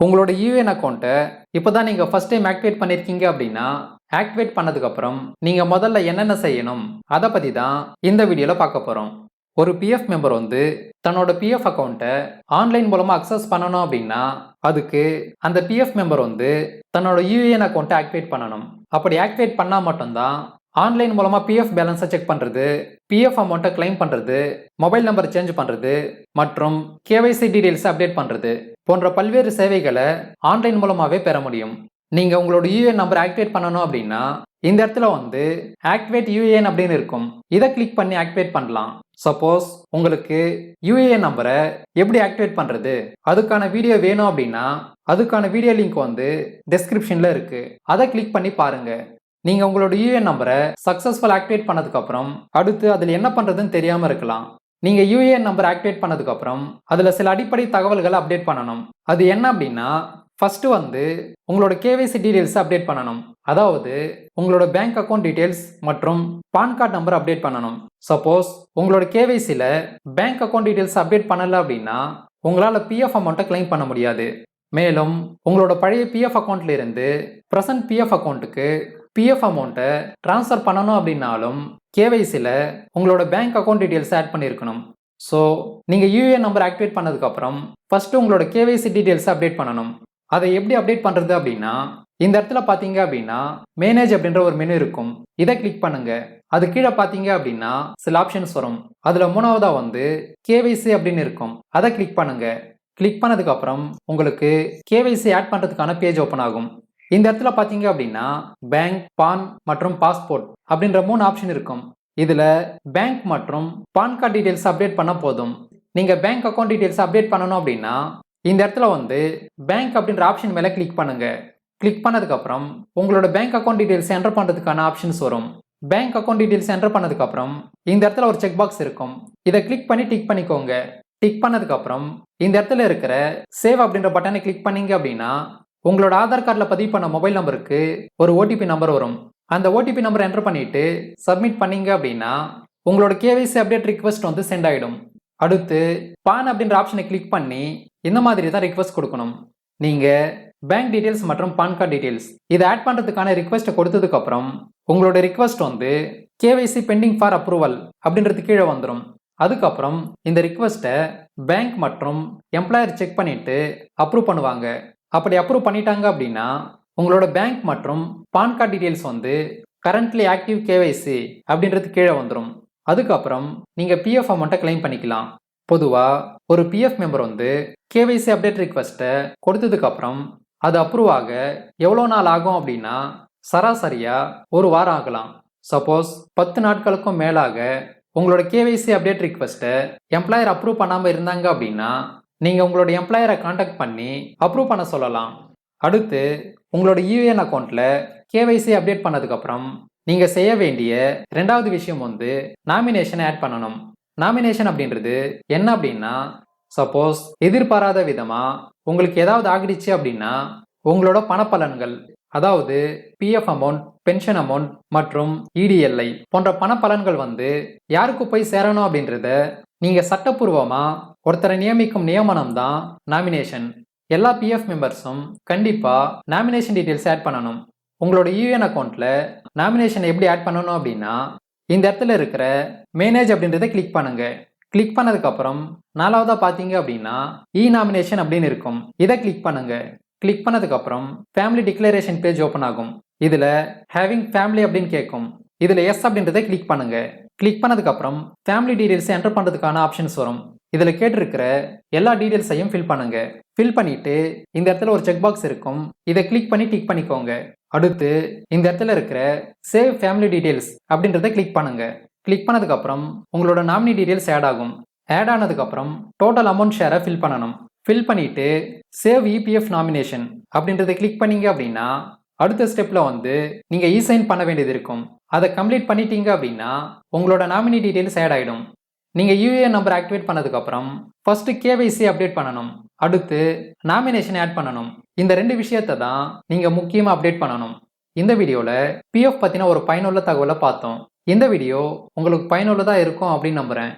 உங்களோட யூஎன் அக்கௌண்ட்டை இப்போ தான் நீங்கள் ஃபஸ்ட் டைம் ஆக்டிவேட் பண்ணியிருக்கீங்க அப்படின்னா ஆக்டிவேட் பண்ணதுக்கப்புறம் நீங்கள் முதல்ல என்னென்ன செய்யணும் அதை பற்றி தான் இந்த வீடியோவில் பார்க்க போகிறோம் ஒரு பிஎஃப் மெம்பர் வந்து தன்னோட பிஎஃப் அக்கௌண்ட்டை ஆன்லைன் மூலமாக அக்சஸ் பண்ணணும் அப்படின்னா அதுக்கு அந்த பிஎஃப் மெம்பர் வந்து தன்னோட யூஏஎன் அக்கௌண்ட்டை ஆக்டிவேட் பண்ணணும். அப்படி ஆக்டிவேட் பண்ணால் மட்டும்தான் ஆன்லைன் மூலமாக பிஎஃப் பேலன்ஸை செக் பண்ணுறது பிஎஃப் அமௌண்ட்டை கிளைம் பண்ணுறது மொபைல் நம்பர் சேஞ்ச் பண்ணுறது மற்றும் கேவைசி டீடைல்ஸை அப்டேட் பண்ணுறது போன்ற பல்வேறு சேவைகளை ஆன்லைன் மூலமாகவே பெற முடியும். நீங்கள் உங்களோட யூஏஎன் நம்பர் ஆக்டிவேட் பண்ணணும் அப்படின்னா இந்த இடத்துல வந்து ஆக்டிவேட் யூஏஎன் அப்படின்னு இருக்கும். இதை கிளிக் பண்ணி ஆக்டிவேட் பண்ணலாம். சப்போஸ் உங்களுக்கு யூஏஎன் நம்பரை எப்படி ஆக்டிவேட் பண்ணுறது அதுக்கான வீடியோ வேணும் அப்படின்னா அதுக்கான வீடியோ லிங்க் வந்து டெஸ்கிரிப்ஷனில் இருக்குது அதை கிளிக் பண்ணி பாருங்கள் நீங்கள் உங்களோட யூஏஎன் நம்பரை சக்ஸஸ்ஃபுல் ஆக்டிவேட் பண்ணதுக்கப்புறம் அடுத்து அதில் என்ன பண்ணுறதுன்னு தெரியாமல் இருக்கலாம். நீங்கள் யூஏஎன் நம்பர் ஆக்டிவேட் பண்ணதுக்கப்புறம் அதில் சில அடிப்படை தகவல்களை அப்டேட் பண்ணணும். அது என்ன அப்படின்னா ஃபஸ்ட்டு வந்து உங்களோட கேவைசி டீடைல்ஸை அப்டேட் பண்ணணும். அதாவது உங்களோட பேங்க் அக்கௌண்ட் டீடைல்ஸ் மற்றும் பான் கார்டு நம்பர் அப்டேட் பண்ணணும். சப்போஸ் உங்களோட கேவைசியில் பேங்க் அக்கௌண்ட் டீடைல்ஸ் அப்டேட் பண்ணல அப்படின்னா உங்களால் பிஎஃப் அமௌண்ட்டை கிளைம் பண்ண முடியாது. மேலும் உங்களோட பழைய பிஎஃப் அக்கௌண்ட்ல இருந்து ப்ரெசன்ட் பிஎஃப் அக்கௌண்ட்டுக்கு பிஎஃப் அமௌண்ட்டை ட்ரான்ஸ்ஃபர் பண்ணணும் அப்படின்னாலும் கேவைசியில் உங்களோட பேங்க் அக்கௌண்ட் டீட்டெயில்ஸ் ஆட் பண்ணியிருக்கணும் ஸோ நீங்கள் யூஏஎன் நம்பர் ஆக்டிவேட் பண்ணதுக்கப்புறம் ஃபஸ்ட்டு உங்களோட கேவைசி டீட்டெயில்ஸ் அப்டேட் பண்ணணும். அதை எப்படி அப்டேட் பண்ணுறது அப்படின்னா இந்த இடத்துல பார்த்தீங்க அப்படின்னா மேனேஜ் அப்படின்ற ஒரு மெனு இருக்கும். இதை கிளிக் பண்ணுங்க. அது கீழே பார்த்தீங்க அப்படின்னா சில ஆப்ஷன்ஸ் வரும். அதில் மூணாவதாக வந்து கேவைசி அப்படின்னு இருக்கும். அதை கிளிக் பண்ணுங்க. கிளிக் பண்ணதுக்கப்புறம் உங்களுக்கு கேவைசி ஆட் பண்ணுறதுக்கான பேஜ் ஓப்பன் ஆகும். இந்த இடத்துல பார்த்தீங்க அப்படின்னா பேங்க் பான் மற்றும் பாஸ்போர்ட் அப்படின்ற மூணு ஆப்ஷன் இருக்கும். இதில் பேங்க் மற்றும் பான் கார்டு டீடைல்ஸ் அப்டேட் பண்ண போதும். நீங்கள் பேங்க் அக்கௌண்ட் டீடைல்ஸ் அப்டேட் பண்ணணும் அப்படின்னா இந்த இடத்துல வந்து பேங்க் அப்படின்ற ஆப்ஷன் மேலே கிளிக் பண்ணுங்க. கிளிக் பண்ணதுக்கப்புறம் உங்களோட பேங்க் அக்கௌண்ட் டீடைல்ஸ் என்டர் பண்ணுறதுக்கான ஆப்ஷன்ஸ் வரும். பேங்க் அக்கௌண்ட் டீடைல்ஸ் என்டர் பண்ணதுக்கப்புறம் இந்த இடத்துல ஒரு செக் பாக்ஸ் இருக்கும். இதை கிளிக் பண்ணி டிக் பண்ணிக்கோங்க. டிக் பண்ணதுக்கப்புறம் இந்த இடத்துல இருக்கிற சேவ் அப்படின்ற பட்டனை கிளிக் பண்ணீங்க அப்படின்னா உங்களோட ஆதார் கார்டில் பதிவு பண்ண மொபைல் நம்பருக்கு ஒரு ஓடிபி நம்பர் வரும். அந்த ஓடிபி நம்பர் என்டர் பண்ணிட்டு சப்மிட் பண்ணீங்க அப்படின்னா உங்களோட கேவைசி அப்டேட் ரிக்வஸ்ட் வந்து சென்ட் ஆகிடும் அடுத்து பான் அப்படின்ற ஆப்ஷனை கிளிக் பண்ணி இந்த மாதிரி தான் ரிக்வஸ்ட் கொடுக்கணும். நீங்கள் பேங்க் டீடைல்ஸ் மற்றும் பான் கார்டு டீடைல்ஸ் இதை ஆட் பண்ணுறதுக்கான ரிக்வஸ்ட்டை கொடுத்ததுக்கப்புறம் உங்களோட ரிக்வஸ்ட் வந்து கேவைசி பெண்டிங் ஃபார் அப்ரூவல் அப்படின்றது கீழே வந்துடும் அதுக்கப்புறம் இந்த ரிக்வஸ்ட்டை பேங்க் மற்றும் எம்ப்ளாயர் செக் பண்ணிவிட்டு அப்ரூவ் பண்ணுவாங்க. அப்படி அப்ரூவ் பண்ணிட்டாங்க அப்படின்னா உங்களோட பேங்க் மற்றும் பான் கார்டு டீடைல்ஸ் வந்து கரண்ட்லி ஆக்டிவ் கேவைசி அப்படின்றது கீழே வந்துடும் அதுக்கப்புறம் நீங்கள் பிஎஃப் அமௌண்ட்டை கிளைம் பண்ணிக்கலாம். பொதுவாக ஒரு பிஎஃப் மெம்பர் வந்து கேவைசி அப்டேட் ரிக்வஸ்ட்டை கொடுத்ததுக்கப்புறம் அது அப்ரூவ் ஆக எவ்வளோ நாள் ஆகும் அப்படின்னா சராசரியாக ஒரு வாரம் ஆகலாம். சப்போஸ் பத்து நாட்களுக்கும் மேலாக உங்களோட கேவைசி அப்டேட் ரிக்வஸ்ட்டை எம்ப்ளாயர் அப்ரூவ் பண்ணாமல் இருந்தாங்க அப்படின்னா நீங்கள் உங்களோட எம்ப்ளாயரை காண்டாக்ட் பண்ணி அப்ரூவ் பண்ண சொல்லலாம். அடுத்து உங்களோட யூஏஎன் அக்கௌண்ட்டில் கேவைசி அப்டேட் பண்ணதுக்கப்புறம் நீங்கள் செய்ய வேண்டிய ரெண்டாவது விஷயம் வந்து நாமினேஷனை ஆட் பண்ணணும். நாமினேஷன் அப்படின்றது என்ன அப்படின்னா சப்போஸ் எதிர்பாராத விதமாக உங்களுக்கு ஏதாவது ஆகிடுச்சு அப்படின்னா உங்களோட பணப்பலன்கள் அதாவது பிஎஃப் அமௌண்ட் பென்ஷன் அமௌண்ட் மற்றும் இடிஎல்ஐ போன்ற பணப்பலன்கள் வந்து யாருக்கு போய் சேரணும் அப்படின்றத நீங்கள் சட்டப்பூர்வமாக ஒருத்தரை நியமிக்கும் நியமனம் தான் நாமினேஷன் எல்லா பிஎஃப் மெம்பர்ஸும் கண்டிப்பாக நாமினேஷன் டீட்டெயில்ஸ் ஆட் பண்ணணும். உங்களோட யூஎன் அக்கௌண்ட்டில் நாமினேஷன் எப்படி ஆட் பண்ணணும் அப்படின்னா இந்த இடத்துல இருக்கிற மேனேஜ் அப்படின்றத கிளிக் பண்ணுங்க. கிளிக் பண்ணதுக்கப்புறம் நாலாவதாக பார்த்தீங்க அப்படின்னா இ நாமினேஷன் அப்படின்னு இருக்கும். இதை கிளிக் பண்ணுங்க. கிளிக் பண்ணதுக்கப்புறம் ஃபேமிலி டிக்ளரேஷன் பேஜ் ஓப்பன் ஆகும். இதில் ஹேவிங் ஃபேமிலி அப்படின்னு கேட்கும். இதில் எஸ் அப்படின்றத கிளிக் பண்ணுங்கள் கிளிக் பண்ணதுக்கப்புறம் ஃபேமிலி டீடைல்ஸ் என்டர் பண்ணுறதுக்கான ஆப்ஷன்ஸ் வரும். இதில் கேட்டிருக்கிற எல்லா டீடைல்ஸையும் ஃபில் பண்ணுங்க. ஃபில் பண்ணிட்டு இந்த இடத்துல ஒரு செக் பாக்ஸ் இருக்கும். இதை கிளிக் பண்ணி டிக் பண்ணிக்கோங்க. அடுத்து இந்த இடத்துல இருக்கிற சேவ் ஃபேமிலி டீடைல்ஸ் அப்படின்றத கிளிக் பண்ணுங்க. கிளிக் பண்ணதுக்கப்புறம் உங்களோட நாமினி டீடைல்ஸ் ஆட் ஆகும். ஆட் ஆனதுக்கப்புறம் டோட்டல் அமௌண்ட் ஷேரை ஃபில் பண்ணணும். ஃபில் பண்ணிட்டு சேவ் இபிஎஃப் நாமினேஷன் அப்படின்றத கிளிக் பண்ணீங்க அப்படின்னா அடுத்த ஸ்டெப்பில் வந்து நீங்கள் இசைன் பண்ண வேண்டியது இருக்கும். அதை கம்ப்ளீட் பண்ணிட்டீங்க அப்படின்னா உங்களோட நாமினி டீட்டெயில்ஸ் ஆட் ஆகிடும் நீங்கள் யூஏஎன் நம்பர் ஆக்டிவேட் பண்ணதுக்கப்புறம் ஃபர்ஸ்ட் கேவைசி அப்டேட் பண்ணணும். அடுத்து நாமினேஷன் ஆட் பண்ணணும். இந்த ரெண்டு விஷயத்தை தான் நீங்கள் முக்கியமாக அப்டேட் பண்ணணும். இந்த வீடியோவில் பிஎஃப் பற்றின ஒரு பயனுள்ள தகவலை பார்த்தோம். இந்த வீடியோ உங்களுக்கு பயனுள்ளதாக இருக்கும் அப்படின்னு நம்புகிறேன்